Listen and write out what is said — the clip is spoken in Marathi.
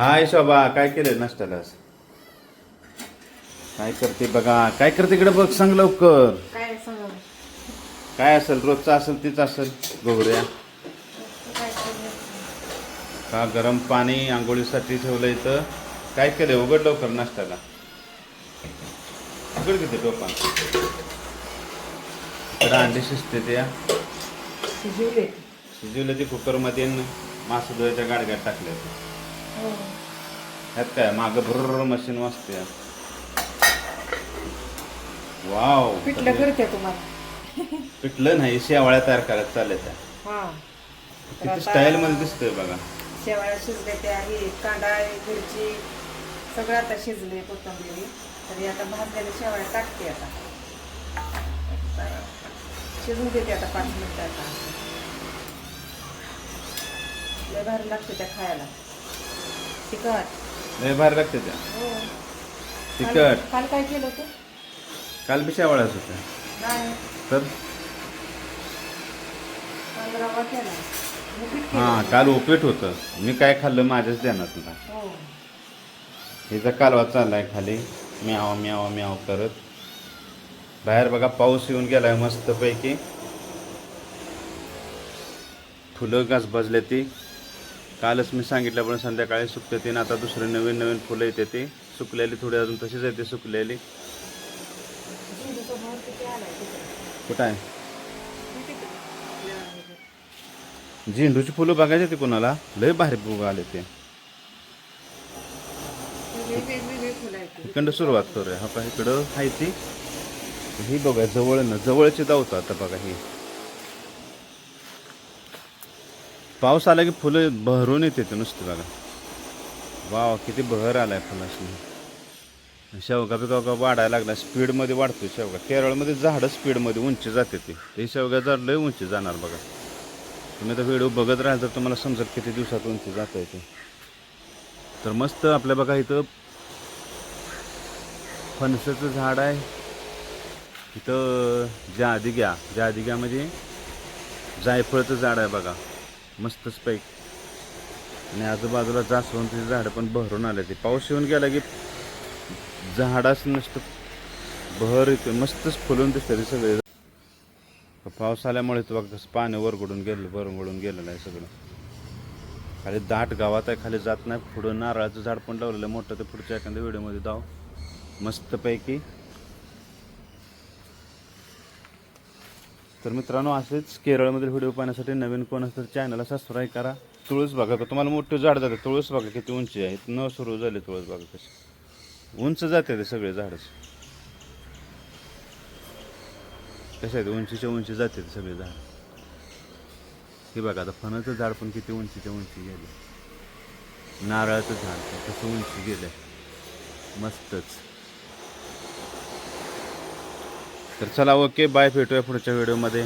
हाय शोभा काय केलं नाश्त्याला आज? काय करते बघा काय करते इकडे बघ सांग लवकर. काय सांग काय असेल रोजचं असेल तीच असेल गोगऱ्या काय? का गरम पाणी आंघोळीसाठी ठेवलं इथं? काय केलं उघड लवकर नाश्त्याला. उघड किती टोपा इकडं अंडी शिजते त्या शिजवले शिजवलं ते कुकरमध्ये न मासं धुवायच्या गाडग्यात टाकल्या ह्यात काय मागं भुर्र मशीन वाजते. वाव पिठलं करते तुम्हाला. पिठलं नाही शेवाळ्या तयार करायला चालल्या त्या. हा. किती स्टाईल मध्ये दिसतोय बघा. शेवाळ्या शिजले त्या हे कांदा मिरची सगळं आता शिजले कोथिंबिरी. तरी आता भाजलेल्या शेवाळ्या टाकते आता. शिजून देते आता पाच मिनिटं आता. लय भारी लागते त्या खायला. तिखट. लय भारी लागते त्या. हो. तिखट. काल- काय केलं होतं? काल बी शेवाळ्याच होत्या नाही. तर? काल रवा केला. उपीट केलं. हा काल उपीट होतं. मी काय खाल्लं माझ्याच ध्यानात नाही हो. हिचा कालवा चाललाय खाली. म्याव म्याव म्याव करत. बाहेर बघा पाऊस येऊन गेलाय मस्त पैकी फुलं गाছ बजले ती. कालच मी सांगितलं पण संध्याकाळी सुकते ती आणि आता दुसरे नवीन नवीन फुलं येते ती. सुकलेली थोडी अजून तशीच येते सुकलेली. कुठं आहे? झेंडूची फुलं बघायची ती कोणाला? लय भारी फुलं आले ते. इकडं सुरुवात करूया. हा का? इकडं आहे ती. ही बघा जवळ ना जवळची धावतो आता बघा ही. पाऊस आला की फुलं बहरून येते ते नुसतं बघा. वाव किती बहर आलाय फुलासनी. शेवगा बिवगा वाढायला लागला. स्पीडमध्ये वाढतो शेवगा. केरळमध्ये झाडं स्पीडमध्ये उंची जाते ते. ते शेवगा झाड लय उंची जाणार बघा. तुम्ही तर व्हिडिओ बघत राहाल तर तुम्हाला समजत किती दिवसात उंची जात आहे ते. तर मस्त आपल्या बघा इथं फणसाचं झाड आहे. इथं जादिग्या. जादिग्या म्हणजे जायफळचं झाड आहे बघा. मस्तच पैक आणि आजूबाजूला जास्वंदीची झाडं पण बहरून आले ते. पाऊस येऊन गेला की झाडाच नसतं बहर येते मस्तच फुलून दिसतं ते सगळे. पाऊस आल्यामुळे तो कसं पाणी वरगडून गेलं वरगडून गेलेलं आहे सगळं. खाली दाट गावात आहे खाली जात नाही. पुढं नारळाचं झाड पण लावलेलं आहे. मोठं ते पुढच्या एखाद्या व्हिडिओमध्ये जाऊ मस्तपैकी तर मित्रांनो असेच केरळमधील व्हिडिओ पाहण्यासाठी नवीन कोण असेल चॅनलला सबस्क्राईब करा. तुळस बघा तुम्हाला मोठं झाड जाते. तुळस बघा किती उंची आहे? न सुरू झाले तुळस बघा कशी. उंच जाते ते सगळे झाडच कसे आहेत? उंचीच्या उंची जाते ते सगळे झाड. हे बघा आता फणाचं झाड पण किती उंचीच्या उंची गेले. नारळाचं झाड कसं उंची गेलं मस्तच. तर चला ओके बाय भेटूया पुढच्या व्हिडिओमध्ये